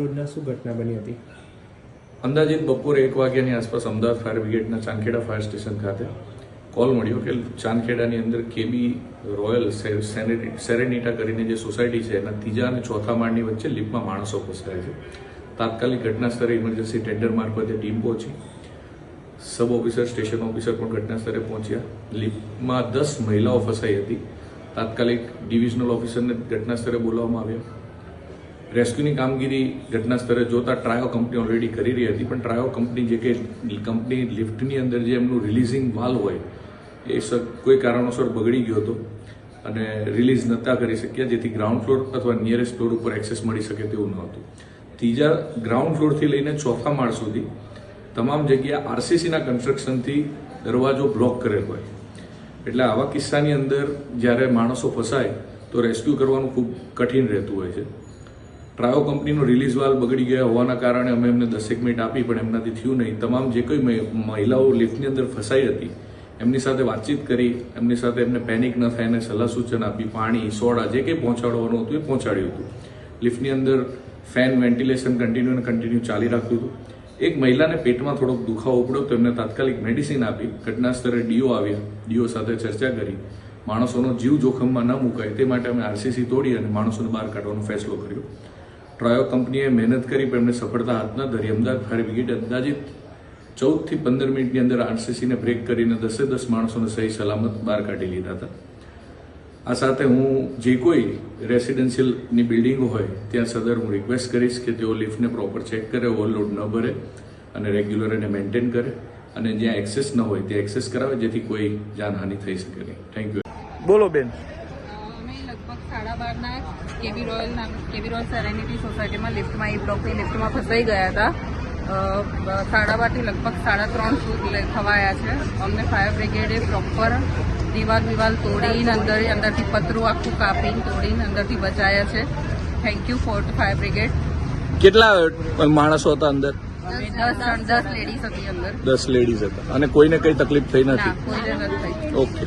રોજના શું ઘટના બની હતી? અંદાજિત બપોરે એક વાગ્યાની આસપાસ અમદાવાદ ફાયર બ્રિગેડના ચાંખેડા ફાયર સ્ટેશન ખાતે કોલ મળ્યો કે ચાંદખેડાની અંદર કેબી રોયલ સેરેનિટા કરીને જે સોસાયટી છે, એના ત્રીજા અને ચોથા માળની વચ્ચે લિફ્ટમાં માણસો ફસાયા છે. તાત્કાલિક ઘટના સ્થળે ઇમરજન્સી ટેન્ડર મારફતે ટીમ પહોંચી. સબ ઓફિસર, સ્ટેશન ઓફિસર પણ ઘટના સ્થળે પહોંચ્યા. લિફ્ટમાં દસ મહિલાઓ ફસાઈ હતી. તાત્કાલિક ડિવિઝનલ ઓફિસરને ઘટના સ્થળે બોલાવવામાં આવ્યા. રેસ્ક્યુની કામગીરી ઘટના સ્થળે જોતા ટ્રાયો કંપની ઓલરેડી કરી રહી હતી. પણ ટ્રાયો કંપની જે કે કંપની લિફ્ટની અંદર જે એમનું રિલીઝિંગ વાલ હોય, એ કોઈ કારણોસર બગડી ગયો હતો અને રિલીઝ નહોતા કરી શક્યા, જેથી ગ્રાઉન્ડ ફ્લોર અથવા નિયરેસ્ટ ફ્લોર ઉપર એક્સેસ મળી શકે તેવું ન હતું. ત્રીજા ગ્રાઉન્ડ ફ્લોરથી લઈને ચોથા માળ સુધી તમામ જગ્યા આરસીસીના કન્સ્ટ્રક્શનથી દરવાજો બ્લોક કરેલ હોય. એટલે આવા કિસ્સાની અંદર જ્યારે માણસો ફસાય, તો રેસ્ક્યુ કરવાનું ખૂબ કઠિન રહેતું હોય છે. ટ્રાયો કંપનીનો રિલીઝ વાલ બગડી ગયા હોવાના કારણે અમે એમને દસેક મિનિટ આપી, પણ એમનાથી થયું નહીં. તમામ જે કોઈ મહિ- મહિલાઓ લિફ્ટની અંદર ફસાઈ હતી, એમની સાથે વાતચીત કરી, એમની સાથે એમને પેનિક ન થાય એને સલાહ સૂચન આપી, પાણી, સોડા, જે કંઈ પહોંચાડવાનું હતું એ પહોંચાડ્યું હતું. લિફ્ટની અંદર ફેન વેન્ટિલેશન કન્ટિન્યુ અને કન્ટિન્યુ ચાલી રાખ્યું હતું. એક મહિલાને પેટમાં થોડોક દુખાવો ઉપડ્યો તો એમને તાત્કાલિક મેડિસિન આપી, ઘટના સ્તરે ડીઓ આવ્યા. ડીઓ સાથે ચર્ચા કરી. માણસોનો જીવ જોખમમાં ન મુકાય, તે માટે અમે આરસીસી તોડી અને માણસોને બહાર કાઢવાનો ફેસલો કર્યો. ટ્રાયો કંપનીએ મહેનત કરી, પણ એમને સફળતા હાથ ન ધરી અમદાવાદ ફાયર બ્રિગેડ અંદાજિત ચૌદથી પંદર મિનિટની અંદર આરસીસીને બ્રેક કરીને દસે દસ માણસોને સહી સલામત બહાર કાઢી લીધા હતા. આ સાથે હું જે કોઈ રેસિડેન્શિયલની બિલ્ડિંગ હોય, ત્યાં સદર હું રિક્વેસ્ટ કરીશ કે તેઓ લિફ્ટને પ્રોપર ચેક કરે ઓવરલોડ ન ભરે અને રેગ્યુલર એને મેન્ટેન કરે અને જ્યાં એક્સેસ ન હોય, ત્યાં એક્સેસ કરાવે, જેથી કોઈ જાનહાનિ થઈ શકે નહીં. થેન્ક યુ બોલો બેન. લગભગ સાડા બારના કેબી રોયલ નામ કેબી રોયલ સેરેનિટી સોસાયટીમાં લિફ્ટમાં એ બ્લોકની લિફ્ટમાં ફસાઈ ગયા હતા. સાડા બારથી લગભગ સાડા ત્રણ સુધી થવાયા છે. અમને ફાયર બ્રિગેડે પ્રોપર દિવાલ વિવાલ તોડીને અંદર અંદરથી પતરું આખું કાપીને તોડીને અંદરથી બચાયા છે. Thank you for fire brigade કેટલા માણસો હતા અંદર? દસ લેડીઝ હતી અંદર. દસ લેડીઝ હતા. અને કોઈને કઈ તકલીફ થઈ નથી? ઓકે